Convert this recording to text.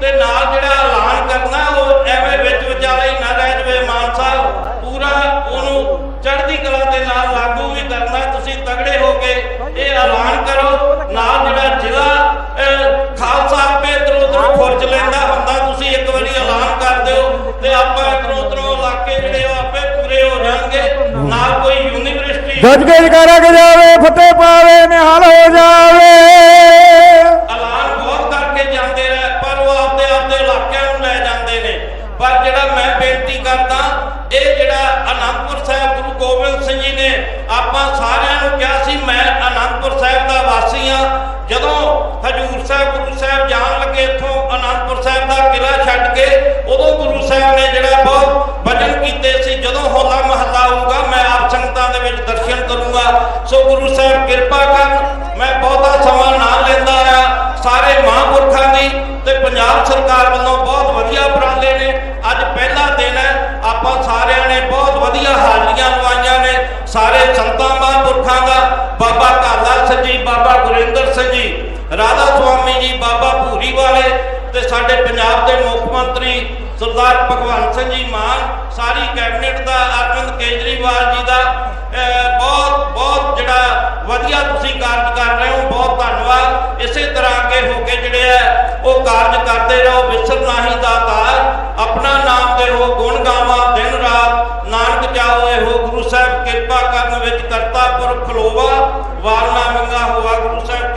ਤੇ ਨਾਲ ਜਿਹੜਾ ਐਲਾਨ ਕਰਨਾ, ਉਹ ਐਵੇਂ ਵਿੱਚ ਵਿਚਾਲੇ ਹੀ ਨਾ ਰਹਿ ਜਵੇ। ਮਾਨ ਸਾਹਿਬ, ਪੂਰਾ ਉਹਨੂੰ ਚੜ੍ਹਦੀ ਕਲਾ ਦੇ ਨਾਲ ਲਾਗੂ ਵੀ ਕਰਨਾ, ਤੁਸੀਂ ਤਗੜੇ ਹੋ ਕੇ ਇਹ ਐਲਾਨ ਕਰੋ। ਨਾਲ ਜਿਹੜਾ ਜ਼ਿਲ੍ਹਾ ਖਾਲਸਾ ਆਪੇ ਇਧਰੋਂ ਉਧਰੋਂ ਖੁਰਚ ਲੈਂਦਾ ਹੁੰਦਾ, ਤੁਸੀਂ ਇੱਕ ਵਾਰੀ ਐਲਾਨ ਕਰ ਦਿਓ ਤੇ ਆਪਾਂ ਇਧਰੋਂ ਉਧਰੋਂ ਇਲਾਕੇ ਜਿਹੜੇ ਉਹ ਆਪੇ ਪੂਰੇ ਹੋ ਜਾਣਗੇ। ਨਾਲ ਕੋਈ ਯੂਨੀਵਰਸਿਟੀ ਗੱਜ ਕੇ ਜਕਾਰਾ ਜਾਵੇ, ਫਤਿਹ ਪਾਵੇ, ਨਿਹਾਲ ਹੋ ਪਰ ਜਿਹੜਾ ਮੈਂ ਬੇਨਤੀ ਕਰਦਾ, ਇਹ ਜਿਹੜਾ ਅਨੰਦਪੁਰ ਸਾਹਿਬ ਗੁਰੂ ਗੋਬਿੰਦ ਸਿੰਘ ਜੀ ਨੇ ਆਪਾਂ ਸਾਰਿਆਂ ਨੂੰ ਕਿਹਾ ਸੀ, ਮੈਂ ਅਨੰਦਪੁਰ ਸਾਹਿਬ ਦਾ ਵਾਸੀ ਹਾਂ। ਜਦੋਂ ਹਜੂਰ ਸਾਹਿਬ, ਗੁਰੂ ਸਾਹਿਬ ਜਾਣ ਲੱਗੇ ਇੱਥੋਂ ਅਨੰਦਪੁਰ ਸਾਹਿਬ ਦਾ ਕਿਲਾ ਛੱਡ ਕੇ, ਉਦੋਂ ਗੁਰੂ ਸਾਹਿਬ ਨੇ ਜਿਹੜਾ ਬਹੁਤ ਵਚਨ ਕੀਤੇ ਸੀ, ਜਦੋਂ ਹੋਲਾ ਮਹੱਲਾ ਆਊਗਾ ਮੈਂ ਆਪ ਸੰਗਤਾਂ ਦੇ ਵਿੱਚ ਦਰਸ਼ਨ ਕਰੂੰਗਾ। ਸੋ ਗੁਰੂ ਸਾਹਿਬ ਕਿਰਪਾ ਕਰਨ, ਮੈਂ ਬਹੁਤਾ ਸਮਾਂ ਨਾ ਲੈਂਦਾ ਆ ਸਾਰੇ ਮਹਾਂਪੁਰਖਾਂ ਦੀ ਤੇ ਪੰਜਾਬ ਸਰਕਾਰ ਵੱਲੋਂ ਸਿੰਘ ਜੀ, ਰਾਧਾ ਸੁਆਮੀ ਜੀ, ਬਾਬਾ ਭੂਰੀ ਵਾਲੇ ਤੇ ਸਾਡੇ ਪੰਜਾਬ ਦੇ ਮੁੱਖ ਮੰਤਰੀ ਸਰਦਾਰ ਭਗਵੰਤ ਸਿੰਘ ਜੀ ਮਾਨ, ਸਾਰੀ ਕੈਬਨਿਟ ਦਾ, ਅਰਵਿੰਦ ਕੇਜਰੀਵਾਲ ਜੀ ਦਾ ਬਹੁਤ ਬਹੁਤ ਜਿਹੜਾ ਵਧੀਆ ਤੁਸੀਂ ਕਾਰਜ ਕਰ ਰਹੇ ਹੋ, ਬਹੁਤ ਧੰਨਵਾਦ। ਇਸੇ ਤਰ੍ਹਾਂ ਅੱਗੇ ਹੋ ਕੇ ਜਿਹੜੇ ਆ, ਉਹ ਕਾਰਜ ਕਰਦੇ ਰਹੋ, ਵਿਸਰ ਨਾਹੀ ਦਾਤਾਰ ਆਪਣਾ ਨਾਮ ਦੇ ਹੋ, ਗੁਣ ਗਾਵਾਂ, ਦਿਨ ਰਾਤ। ਨਾਨਕ ਜਾਓ ਇਹੋ, ਗੁਰੂ ਸਾਹਿਬ ਕਿਰਪਾ ਕਰਨ ਵਿੱਚ ਕਰਤਾ ਪੁਰਖ ਖਲੋਵਾ ਵਾਰਨਾ ਮੰਗਾ ਹੋਆ ਗੁਰੂ ਸਾਹਿਬ